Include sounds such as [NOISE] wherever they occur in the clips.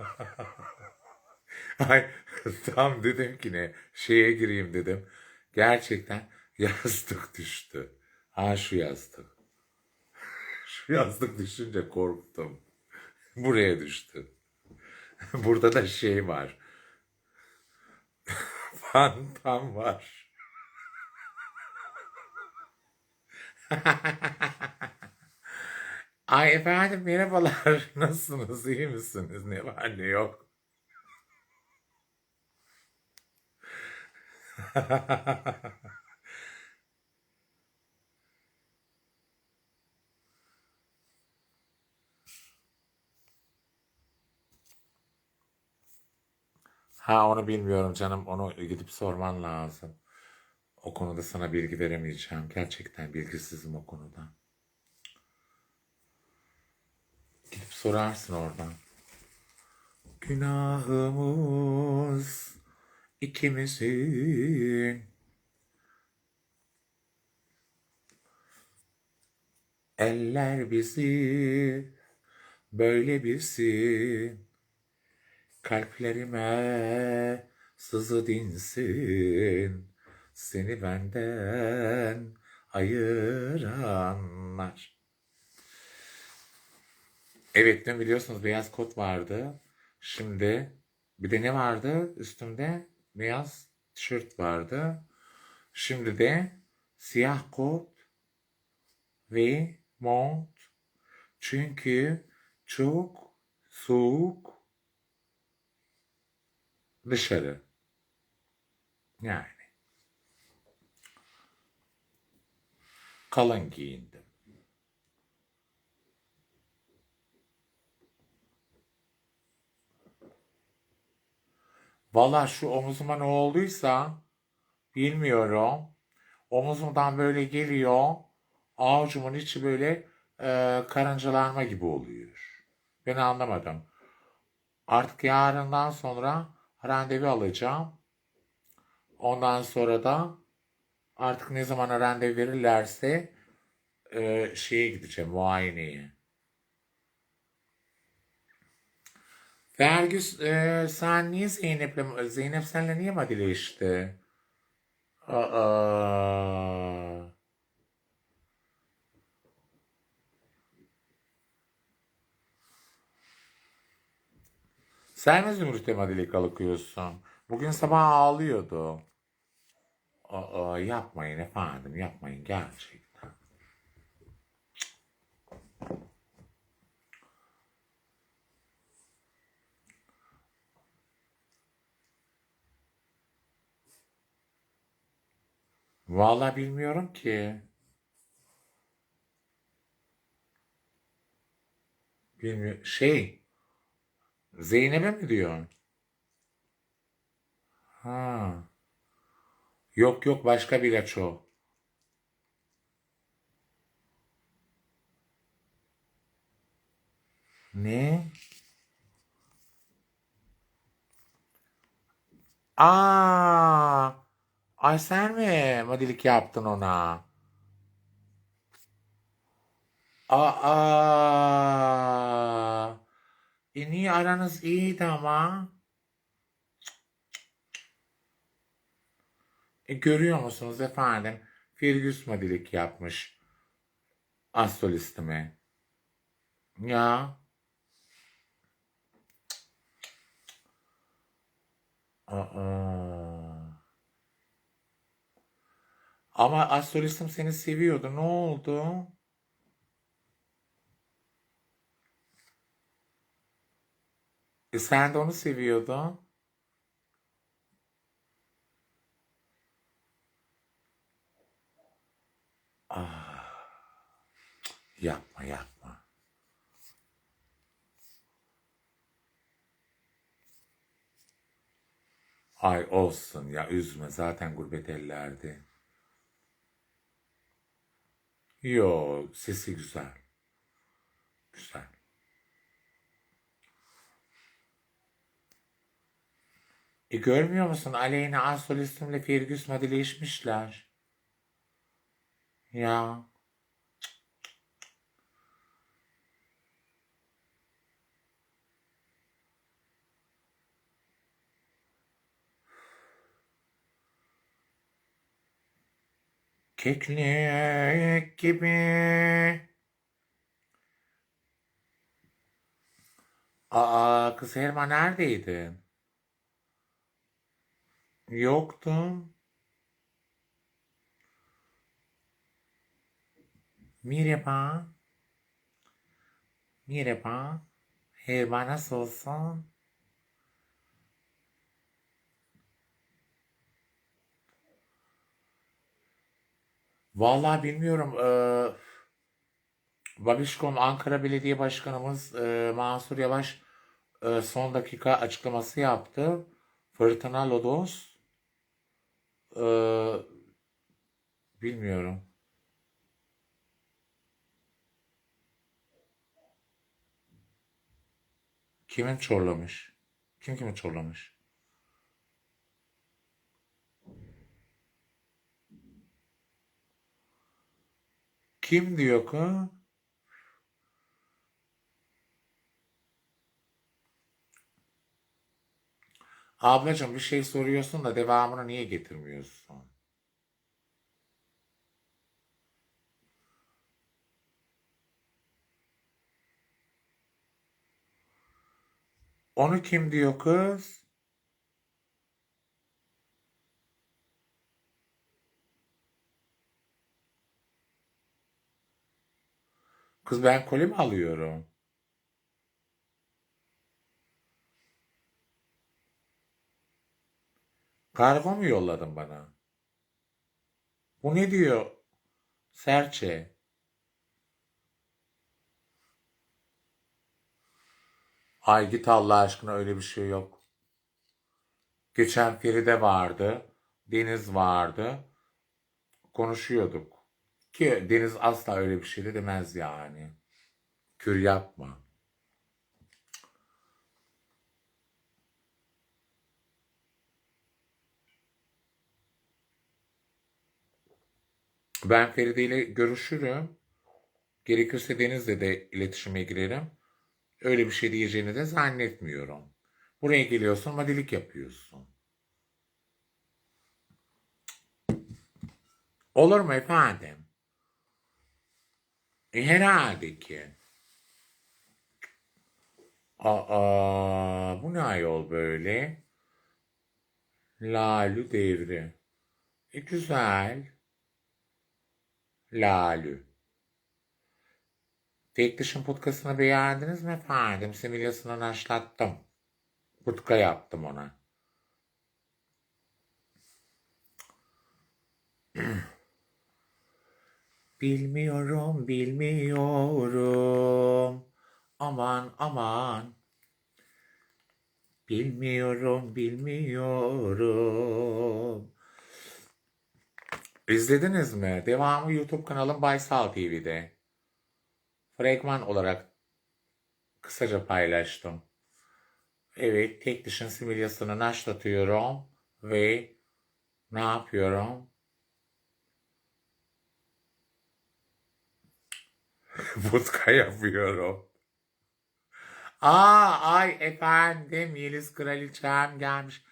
[LAUGHS] Ay tam dedim ki ne şeye gireyim dedim. Gerçekten [LAUGHS] yastık düştü. Ha şu yastık. [LAUGHS] Şu yastık düşünce korktum. Buraya düştü. Burada da şey var. Fantam var. Ay efendim merhabalar. [LAUGHS] Nasılsınız? İyi misiniz? Ne var ne yok. [LAUGHS] Ha onu bilmiyorum canım. Onu gidip sorman lazım. O konuda sana bilgi veremeyeceğim. Gerçekten bilgisizim o konuda. Gidip sorarsın oradan. Günahımız ikimizin. Eller bizi böyle bilsin. Kalplerime sızı dinsin. Seni benden ayıranlar. Evet dün biliyorsunuz beyaz kot vardı. Şimdi bir de ne vardı üstümde? Beyaz tişört vardı. Şimdi de siyah kot ve mont. Çünkü çok soğuk dışarı. Yani kalın giyindim. Valla şu omuzuma ne olduysa bilmiyorum. Omuzumdan böyle geliyor. Avucumun içi böyle e, karıncalanma gibi oluyor. Ben anlamadım. Artık yarından sonra randevu alacağım. Ondan sonra da artık ne zaman randevu verirlerse e, şeye gideceğim muayeneye. Vergüs e, sen niye Zeynep'le Zeynep seninle niye madileşti? Aa. Sen mi Zümrüt'e madile kalkıyorsun? Bugün sabah ağlıyordu. Aa, yapmayın efendim yapmayın gerçekten. Vallahi bilmiyorum ki. Bilmiyorum. Şey, Zeynep'e mi diyorsun? Ha. Yok yok başka bir ilaç. Ne? Aa, ay sen mi modelik yaptın ona? Aa, e niye aranız iyiydi ama? E görüyor musunuz efendim? Firgüs modelik yapmış astrolistime. Ya. Aa. Ama astrolistim seni seviyordu. Ne oldu? E sen de onu seviyordun. Ah, yapma yapma. Ay olsun ya üzme zaten gurbet ellerde. Yo sesi güzel. Güzel. E görmüyor musun? Aleyna Astolistim'le Fergus madileşmişler. Ya. Keklik gibi. Aa kız Helma neredeydin? Yoktun. Merhaba. Merhaba. Helma nasılsın? Vallahi bilmiyorum. Ee, Babişkom Ankara Belediye Başkanımız e, Mansur Yavaş e, son dakika açıklaması yaptı. Fırtına Lodos. e, bilmiyorum. Kimin çorlamış? Kim kimi çorlamış? Kim diyor ki? Ablacığım bir şey soruyorsun da devamını niye getirmiyorsun? Onu kim diyor kız? Kız ben koli mi alıyorum? Kargo mu yolladın bana? Bu ne diyor? Serçe. Ay git Allah aşkına öyle bir şey yok. Geçen Feride vardı. Deniz vardı. Konuşuyorduk. Ki Deniz asla öyle bir şey de demez yani. Kür yapma. Ben Feride ile görüşürüm. Gerekirse Deniz'le de iletişime girerim. Öyle bir şey diyeceğini de zannetmiyorum. Buraya geliyorsun vadilik yapıyorsun. Olur mu efendim? E, herhalde ki. Aa, bu ne ayol böyle? Lalü devri. E güzel. Lalü. Tek dışın putkasını beğendiniz mi efendim? Similyasını naşlattım. Putka yaptım ona. [CLEARS THROAT] Bilmiyorum, bilmiyorum. Aman, aman. Bilmiyorum, bilmiyorum. İzlediniz mi? Devamı YouTube kanalım Baysal TV'de. Fragman olarak kısaca paylaştım. Evet, tek dişin similyasını naşlatıyorum ve ne yapıyorum? [LAUGHS] Vodka yapıyorum. Aa, ay efendim Yeliz Kraliçem gelmiş.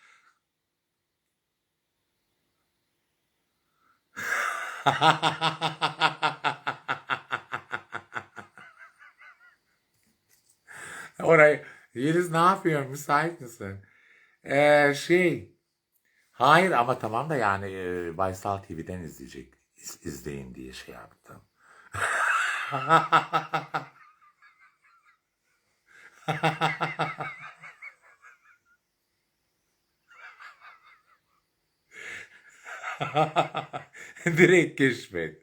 [LAUGHS] Orayı Yeliz ne yapıyor? Müsait misin? Ee, şey hayır ama tamam da yani e, Baysal TV'den izleyecek iz- izleyin diye şey yaptım. [LAUGHS] [LAUGHS] Direkt keşfet.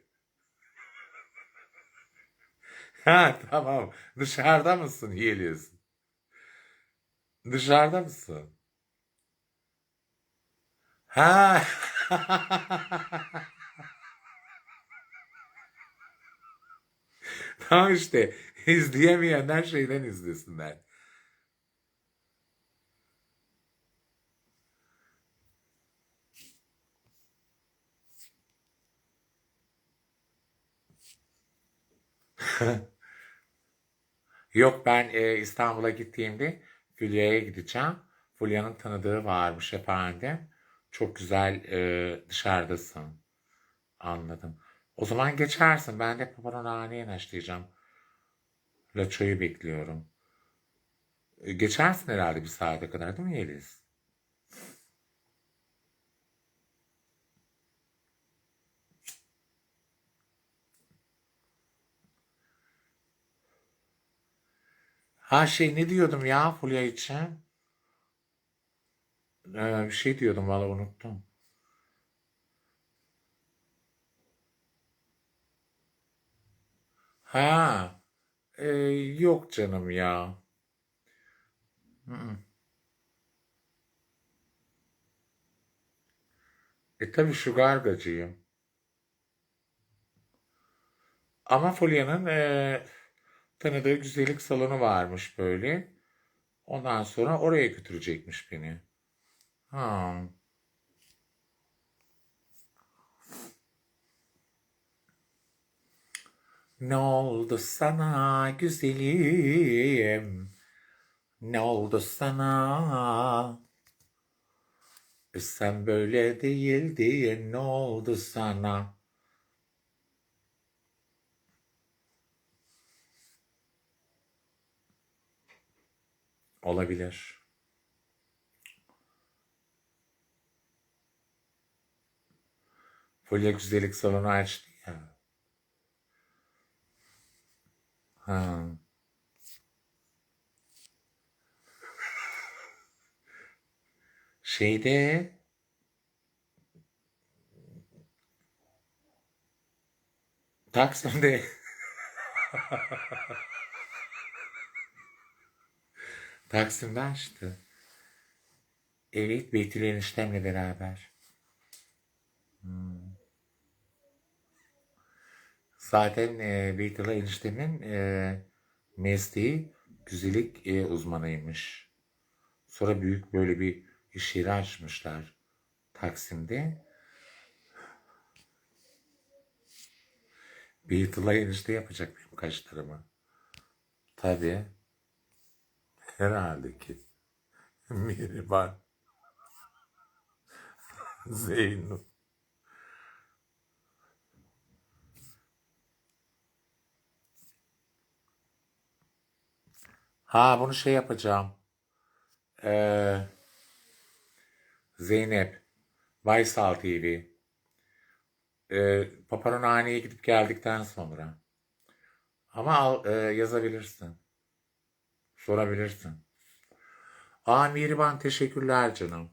Ha tamam. Dışarıda mısın Yeliz? Dışarıda mısın? Ha. [LAUGHS] Tamam işte. [LAUGHS] İzleyemeyenler şeyden izlesinler. [LAUGHS] Yok ben e, İstanbul'a gittiğimde Fulya'ya gideceğim. Fulya'nın tanıdığı varmış efendim. Çok güzel e, dışarıdasın. Anladım. O zaman geçersin. Ben de paparonhaneye başlayacağım. Laço'yu bekliyorum. E, Geçersin herhalde bir saate kadar değil mi Yeliz? Ha şey ne diyordum ya Fulya için? Ee, bir şey diyordum valla unuttum. Ha, e, yok canım ya. Hı. E tabii sugar gacıyım. Ama Fulya'nın e, tanıdığı güzellik salonu varmış böyle. Ondan sonra oraya götürecekmiş beni. Ha. Ne oldu sana güzelim? Ne oldu sana? E sen böyle değildin. Ne oldu sana? Olabilir. Fulya güzellik salonu açtı ya. Ha. Şeyde Taksim'de Taksim'de açtı. Evet Betül eniştemle beraber. Zaten e, Beytullah eniştemin e, mesleği güzellik e, uzmanıymış. Sonra büyük böyle bir iş yeri açmışlar Taksim'de. Beytullah enişte yapacak benim kaşlarımı. Tabii. Herhalde ki. [LAUGHS] Mihriban. [LAUGHS] Zeynep. Ha bunu şey yapacağım. Ee, Zeynep. Baysal TV. Ee, Paparonhane'ye gidip geldikten sonra. Ama al, e, yazabilirsin. Sorabilirsin. Aa Mihriban teşekkürler canım.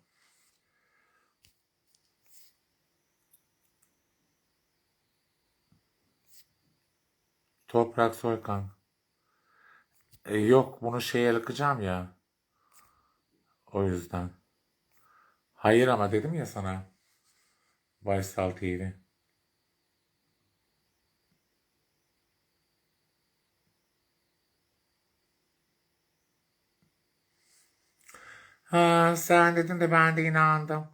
Toprak Soykan. E, yok bunu şeye yakacağım ya. O yüzden. Hayır ama dedim ya sana. Baysal TV. Ha, sen dedin de ben de inandım.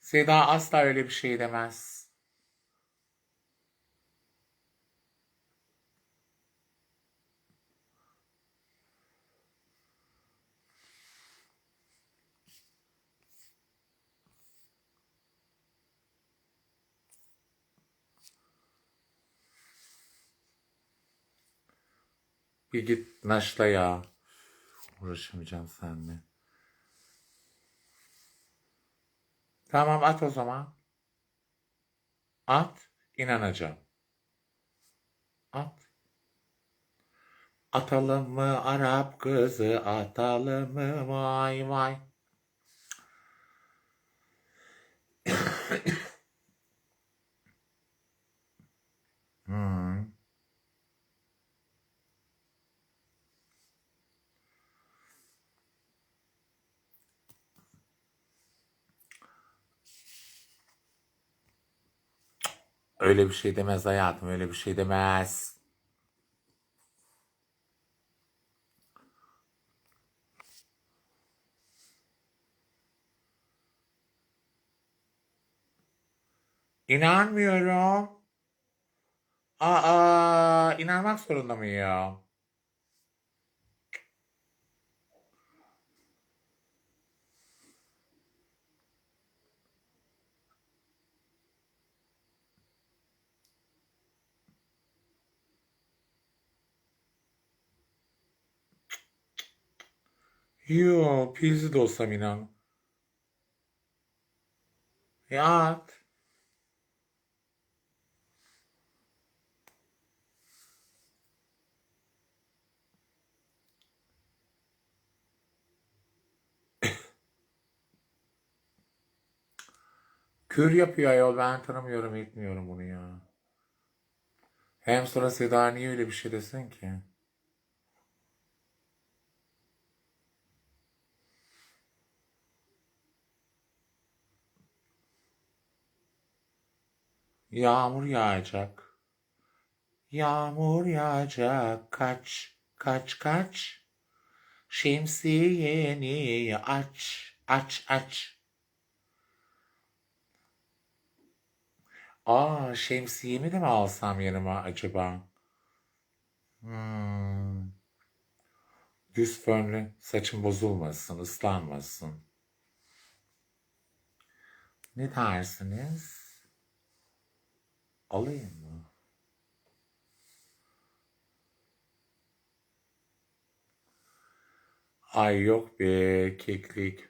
Seda asla öyle bir şey demez. Bir git naşla ya. Uğraşamayacağım seninle. Tamam at o zaman. At. inanacağım. At. Atalım mı Arap kızı atalım mı vay vay. [COUGHS] Hmm. Öyle bir şey demez hayatım öyle bir şey demez. İnanmıyorum. Aa, inanmak zorunda mıyım? Yo, pilsi de olsam inan. E. Kür yapıyor ayol ben tanımıyorum etmiyorum bunu ya. Hem sonra Seda niye öyle bir şey desin ki? Yağmur yağacak. Yağmur yağacak. Kaç, kaç, kaç. Şemsiyeni aç, aç, aç. Aa, şemsiyemi de mi alsam yanıma acaba? Hmm. Düz fönlü saçım bozulmasın, ıslanmasın. Ne dersiniz? Alayım mı? Ay yok be keklik.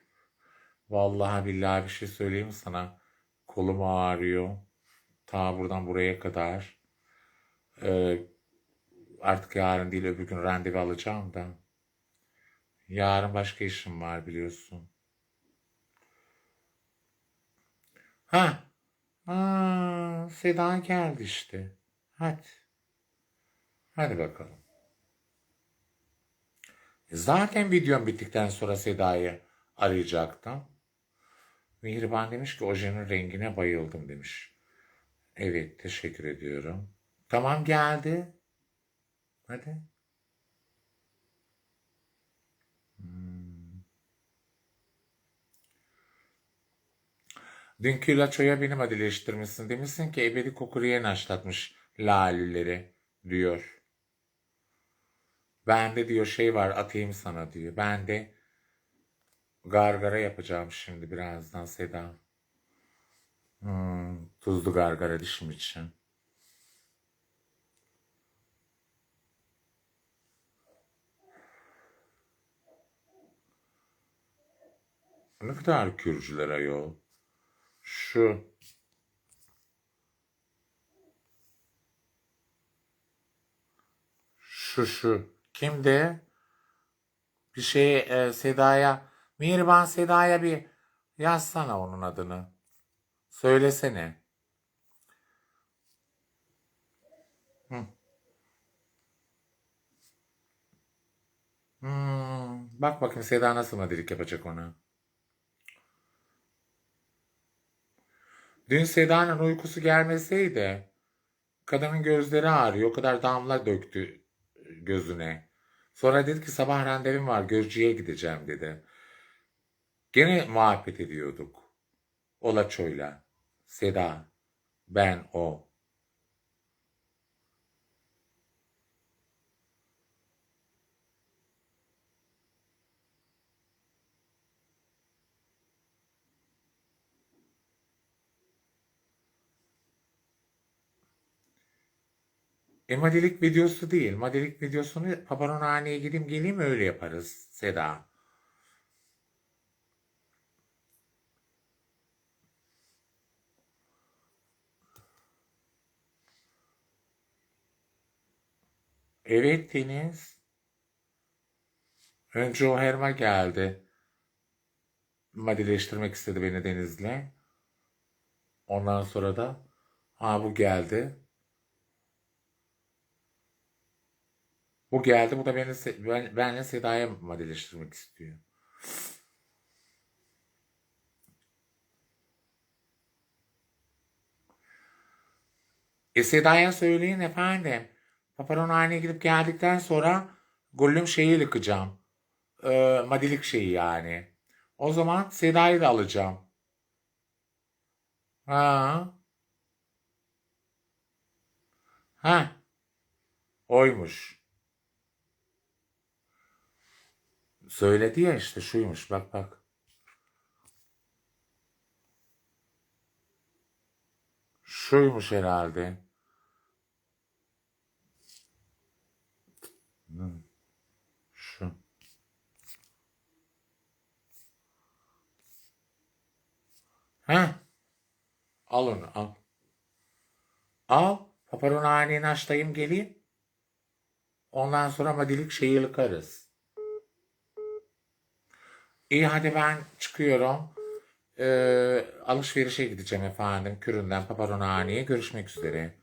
Vallahi billahi bir şey söyleyeyim sana. Kolum ağrıyor. Ta buradan buraya kadar. Ee, artık yarın değil öbür gün randevu alacağım da. Yarın başka işim var biliyorsun. Ha, Seda geldi işte. Hadi. Hadi bakalım. Zaten videom bittikten sonra Seda'yı arayacaktım. Mihriban demiş ki ojenin rengine bayıldım demiş. Evet teşekkür ediyorum. Tamam geldi. Hadi. Hmm. Dünkü laçoya benim adileştirmişsin. Demişsin ki ebedi kokuruya naşlatmış lalüleri diyor. Bende diyor şey var atayım sana diyor. Ben de gargara yapacağım şimdi birazdan Seda. Hmm, tuzlu gargara dişim için. Ne kadar kürcüler ayol. Şu. Şu şu. Kimdi? Bir şey e, Seda'ya. Mihriban Seda'ya bir yazsana onun adını. Söylesene. Hmm, bak bakayım Seda nasıl madilik yapacak ona. Dün Seda'nın uykusu gelmeseydi kadının gözleri ağrıyor. O kadar damla döktü gözüne. Sonra dedi ki sabah randevum var gözcüye gideceğim dedi. Gene muhabbet ediyorduk. Olaço'yla. Seda. Ben o. E madilik videosu değil. Madilik videosunu paparonhaneye gideyim geleyim öyle yaparız Seda. Evet Deniz. Önce o Herma geldi. Madileştirmek istedi beni Deniz'le. Ondan sonra da ha bu geldi. Bu geldi. Bu da beni ben, benle Seda'ya madileştirmek istiyor. E Seda'ya söyleyin efendim. Paparonhane'ye gidip geldikten sonra Gollum şeyi yıkacağım. Ee, madilik şeyi yani. O zaman Seda'yı da alacağım. Ha. Ha. Oymuş. Söyledi ya işte şuymuş bak bak. Şuymuş herhalde. Şu. Ha? Al onu al. Al. Paparon haneyi naştayım geleyim. Ondan sonra madilik şeyi yıkarız. İyi hadi ben çıkıyorum. Ee, alışverişe gideceğim efendim. Küründen Paparonhane'ye görüşmek üzere.